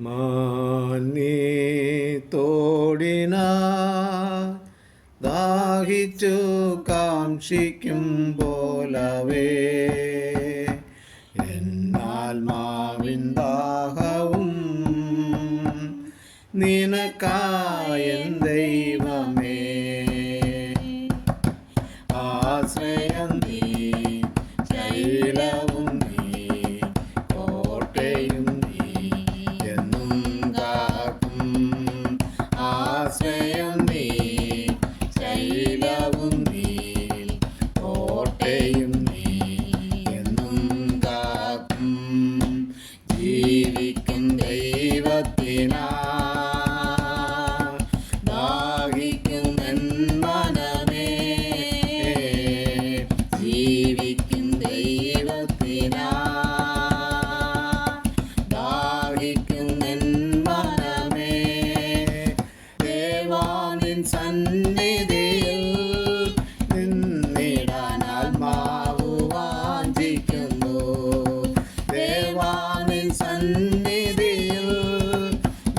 മാന്യേ തോടിന ദാഹിച്ചു കാക്ഷിക്കും പോലവേ. എന്നാൽമാവിൻ ദാഹവും നിനക്കായൻ ദൈവമേ സന്നിധിയിൽ നിന്നിടാൻ ആത്മാവ് വാഞ്ചിക്കുന്നു. ദേവാനിൻ സന്നിധിയിൽ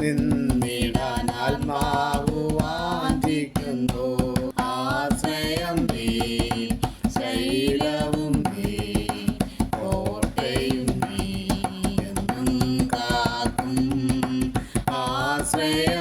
നിന്നിടാൻ ആത്മാവ് വാഞ്ചിക്കുന്നു. ആശ്രയം നീ ശൈലവും നീ കോട്ടയും നീ എന്നും കാക്കും. ആശ്രയം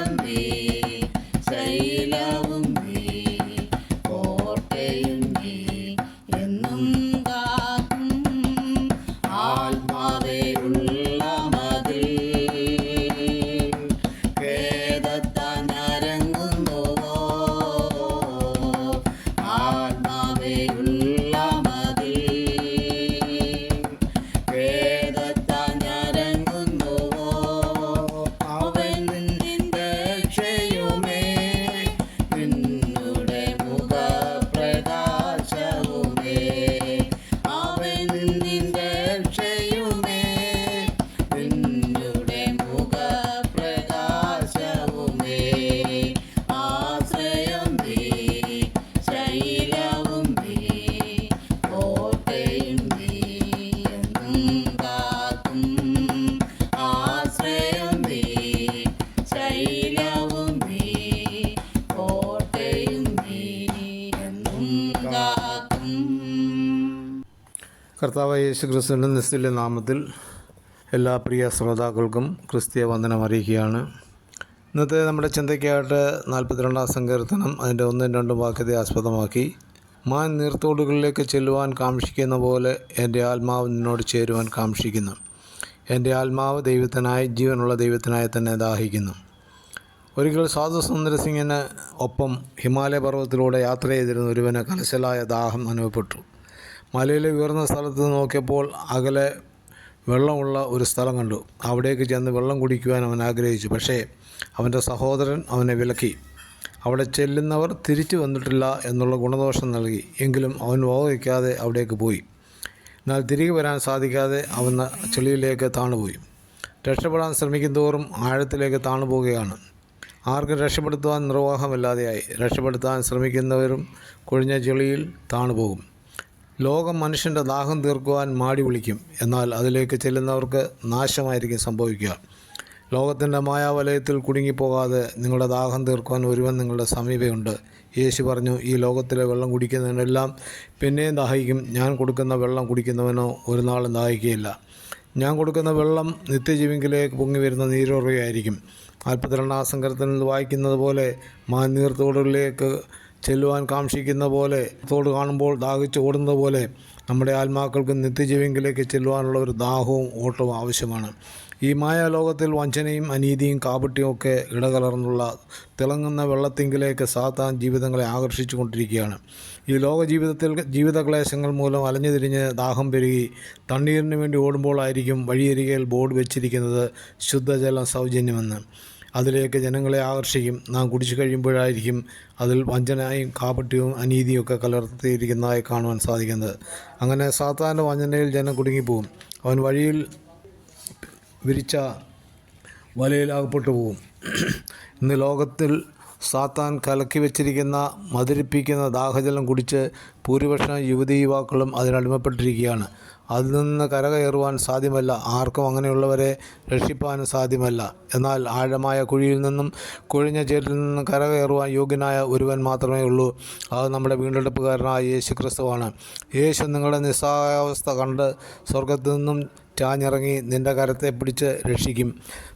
കർത്താവ് യേശു ക്രിസ്തുവിന്റെ നിസ്തുല്യ നാമത്തിൽ എല്ലാ പ്രിയ ശ്രോതാക്കൾക്കും ക്രിസ്തീയ വന്ദനം അറിയിക്കുകയാണ്. ഇന്നത്തെ നമ്മുടെ ചിന്തയ്ക്കായിട്ട് നാൽപ്പത്തിരണ്ടാം സങ്കീർത്തനം അതിന്റെ ഒന്നും രണ്ടും വാക്യത്തെ ആസ്പദമാക്കി. മാൻ നീർത്തോടുകളിലേക്ക് ചെല്ലുവാൻ കാക്ഷിക്കുന്ന പോലെ എന്റെ ആത്മാവ് നിന്നോട് ചേരുവാൻ കാക്ഷിക്കുന്നു. എന്റെ ആത്മാവ് ദൈവത്തിനായി ജീവനുള്ള ദൈവത്തിനായി തന്നെ ദാഹിക്കുന്നു. ഒരിക്കൽ സാധു സുന്ദര സിംഗിന് ഒപ്പം ഹിമാലയ പർവതത്തിലൂടെ യാത്ര ചെയ്തിരുന്ന ഒരുവന് കലശലായ ദാഹം അനുഭവപ്പെട്ടു. മലയിലെ ഉയർന്ന സ്ഥലത്ത് നോക്കിയപ്പോൾ അകലെ വെള്ളമുള്ള ഒരു സ്ഥലം കണ്ടു. അവിടേക്ക് ചെന്ന് വെള്ളം കുടിക്കുവാൻ അവൻ ആഗ്രഹിച്ചു. പക്ഷേ അവന്റെ സഹോദരൻ അവനെ വിലക്കി. അവിടെ ചെല്ലുന്നവർ തിരിച്ചു വന്നിട്ടില്ല എന്നുള്ള ഗുണദോഷം നൽകി. എങ്കിലും അവൻ വകവയ്ക്കാതെ അവിടേക്ക് പോയി. എന്നാൽ തിരികെ വരാൻ സാധിക്കാതെ അവൻ ചെളിയിലേക്ക് താണുപോയി. രക്ഷപ്പെടാൻ ശ്രമിക്കും തോറും ആഴത്തിലേക്ക് താണുപോവുകയാണ് ആർക്കും രക്ഷപ്പെടുത്തുവാൻ നിർവാഹമില്ലാതെയായി. രക്ഷപ്പെടുത്താൻ ശ്രമിക്കുന്നവരും കൊഴിഞ്ഞ ചെളിയിൽ താണുപോകും. ലോകം മനുഷ്യന്റെ ദാഹം തീർക്കുവാൻ മാടി വിളിക്കും. എന്നാൽ അതിലേക്ക് ചെല്ലുന്നവർക്ക് നാശമായിരിക്കും സംഭവിക്കുക. ലോകത്തിന്റെ മായാവലയത്തിൽ കുടുങ്ങിപ്പോകാതെ നിങ്ങളുടെ ദാഹം തീർക്കുവാൻ ഒരുവൻ നിങ്ങളുടെ സമീപമുണ്ട് യേശു പറഞ്ഞു ഈ ലോകത്തിലെ വെള്ളം കുടിക്കുന്നതിനെല്ലാം പിന്നെയും ദാഹിക്കും. ഞാൻ കൊടുക്കുന്ന വെള്ളം കുടിക്കുന്നവനോ ഒരു നാളും ദാഹിക്കുകയില്ല. ഞാൻ കൊടുക്കുന്ന വെള്ളം നിത്യജീവിങ്കിലേക്ക് പൊങ്ങി വരുന്ന നീരുറവയായിരിക്കും. നാൽപ്പത്തിരണ്ടാം സങ്കരത്തിൽ വായിക്കുന്നത് പോലെ മാനീർ നീർത്തോടുകളിലേക്ക് ചെല്ലുവാൻ കാക്ഷിക്കുന്ന പോലെ തോട് കാണുമ്പോൾ ദാഹിച്ച് ഓടുന്നത് പോലെ നമ്മുടെ ആത്മാക്കൾക്ക് നിത്യജീവിങ്കിലേക്ക് ചെല്ലുവാനുള്ള ഒരു ദാഹവും ഓട്ടവും ആവശ്യമാണ്. ഈ മായാലോകത്തിൽ വഞ്ചനയും അനീതിയും കാപട്യവും ഒക്കെ ഇടകലർന്നുള്ള തിളങ്ങുന്ന വെള്ളത്തിങ്കിലേക്ക് സാത്താൻ ജീവിതങ്ങളെ ആകർഷിച്ചു കൊണ്ടിരിക്കുകയാണ്. ഈ ലോക ജീവിതത്തിൽ ജീവിതക്ലേശങ്ങൾ മൂലം അലഞ്ഞു തിരിഞ്ഞ് ദാഹം പെരുകി തണ്ണീരിന് വേണ്ടി ഓടുമ്പോഴായിരിക്കും വഴിയരികയിൽ ബോർഡ് വെച്ചിരിക്കുന്നത് ശുദ്ധജലം സൗജന്യമെന്ന് അതിലേക്ക് ജനങ്ങളെ ആകർഷിക്കും. നാം കുടിച്ചു കഴിയുമ്പോഴായിരിക്കും അതിൽ വഞ്ചനയും കാപട്യവും അനീതിയും ഒക്കെ കലർത്തിയിരിക്കുന്നതായി കാണുവാൻ സാധിക്കുന്നത്. അങ്ങനെ സാത്താന്റെ വഞ്ചനയിൽ ജനം കുടുങ്ങിപ്പോവും. അവൻ വഴിയിൽ വിരിച്ച വലയിൽ അകപ്പെട്ടു പോവും. ഇന്ന് ലോകത്തിൽ സാത്താൻ കലക്കി വെച്ചിരിക്കുന്ന മധുരിപ്പിക്കുന്ന ദാഹജലം കുടിച്ച് ഭൂരിപക്ഷം യുവതി യുവാക്കളും അതിനടിമപ്പെട്ടിരിക്കുകയാണ് അതിൽ നിന്ന് കരകയറുവാൻ സാധ്യമല്ല. ആർക്കും അങ്ങനെയുള്ളവരെ രക്ഷിപ്പാനും സാധ്യമല്ല. എന്നാൽ ആഴമായ കുഴിയിൽ നിന്നും കുഴിഞ്ഞ ചേറ്റിൽ നിന്നും കരകയറുവാൻ യോഗ്യനായ ഒരുവൻ മാത്രമേ ഉള്ളൂ. അത് നമ്മുടെ വീണ്ടെടുപ്പുകാരനായ യേശു ക്രിസ്തുവാണ് യേശു നിങ്ങളുടെ നിസ്സഹായാവസ്ഥ കണ്ട് സ്വർഗത്തു നിന്നും ചാഞ്ഞിറങ്ങി നിന്റെ കരത്തെ പിടിച്ച് രക്ഷിക്കും.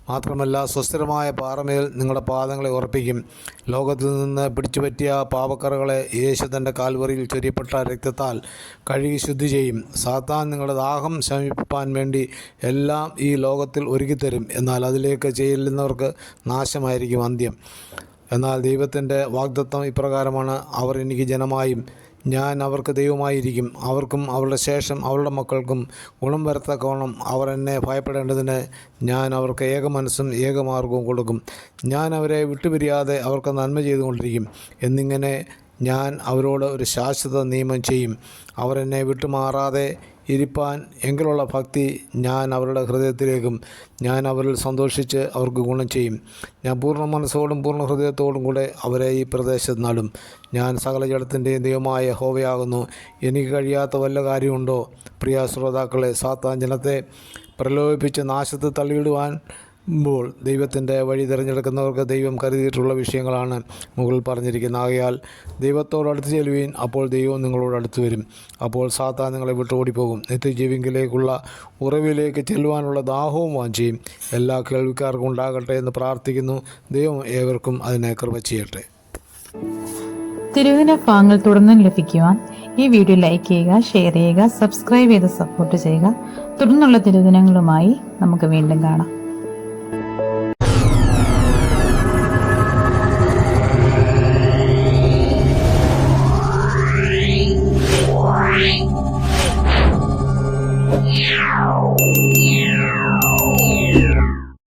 മാത്രമല്ല സ്വസ്ഥിരമായ പാറമേൽ നിങ്ങളുടെ പാദങ്ങളെ ഉറപ്പിക്കും. ലോകത്തിൽ നിന്ന് പിടിച്ചുപറ്റിയ പാപക്കറകളെ യേശു തന്റെ കാൽവറിയിൽ ചൊരിയപ്പെട്ട രക്തത്താൽ കഴുകി ശുദ്ധി ചെയ്യും. സാത്താൻ നിങ്ങളുടെ ദാഹം ശമിപ്പാൻ വേണ്ടി എല്ലാം ഈ ലോകത്തിൽ ഒരുക്കിത്തരും. എന്നാൽ അതിലേക്ക് ചെല്ലുന്നവർക്ക് നാശമായിരിക്കും അന്ത്യം. എന്നാൽ ദൈവത്തിന്റെ വാഗ്ദത്വം ഇപ്രകാരമാണ്. അവർ എനിക്ക് ജനമായും ഞാൻ അവർക്ക് ദൈവമായിരിക്കും. അവർക്കും അവരുടെ ശേഷം അവരുടെ മക്കൾക്കും ഗുണം വരത്തക്കവണ്ണം അവർ എന്നെ ഭയപ്പെടേണ്ടതിന് ഞാൻ അവർക്ക് ഏക മനസ്സും ഏകമാർഗവും കൊടുക്കും. ഞാൻ അവരെ വിട്ടുപിരിയാതെ അവർക്ക് നന്മ ചെയ്തുകൊണ്ടിരിക്കും. എന്നിങ്ങനെ ഞാൻ അവരോട് ഒരു ശാശ്വത നിയമം ചെയ്യും. അവർ എന്നെ വിട്ടുമാറാതെ ഇരിപ്പാൻ എങ്കിലുള്ള ഭക്തി ഞാൻ അവരുടെ ഹൃദയത്തിലേക്കും ഞാൻ അവരിൽ സന്തോഷിച്ച് അവർക്ക് ഗുണം ചെയ്യും. ഞാൻ പൂർണ മനസ്സോടും പൂർണ ഹൃദയത്തോടും കൂടെ അവരെ ഈ പ്രദേശത്ത് നടും. ഞാൻ സകല ജലത്തിന്റെ ദൈവമായ ഹോവയാകുന്നു എനിക്ക് കഴിയാത്ത വല്ല കാര്യമുണ്ടോ? പ്രിയ ശ്രോതാക്കളെ സാത്താൻ ജനത്തെ പ്രലോഭിപ്പിച്ച് നാശത്ത് തള്ളിയിടുവാൻ മ്പോൾ ദൈവത്തിന്റെ വഴി തിരഞ്ഞെടുക്കുന്നവർക്ക് ദൈവം കരുതിയിട്ടുള്ള വിഷയങ്ങളാണ് മുകളിൽ പറഞ്ഞിരിക്കുന്നത്. ആകയാൽ ദൈവത്തോട് അടുത്ത് ചെല്ലുവീൻ അപ്പോൾ ദൈവം നിങ്ങളോട് അടുത്ത് വരും. അപ്പോൾ സാത്താൻ നിങ്ങളെ വിട്ട് ഓടിപ്പോകും നിത്യജീവിങ്കിലേക്കുള്ള ഉറവിലേക്ക് ചെല്ലുവാനുള്ള ദാഹവും വാഞ്ചിയും എല്ലാ കേൾവിക്കാർക്കും ഉണ്ടാകട്ടെ എന്ന് പ്രാർത്ഥിക്കുന്നു. ദൈവം ഏവർക്കും അതിനെ കൃപ ചെയ്യട്ടെ. തിരുവിനപ്പാങ്ങൾ ഭാഗങ്ങൾ തുടർന്നും ലഭിക്കുവാൻ ഈ വീഡിയോ ലൈക്ക് ചെയ്യുക ഷെയർ ചെയ്യുക സബ്സ്ക്രൈബ് ചെയ്ത് സപ്പോർട്ട് ചെയ്യുക. തുടർന്നുള്ള തിരുദിനങ്ങളുമായി നമുക്ക് വീണ്ടും കാണാം.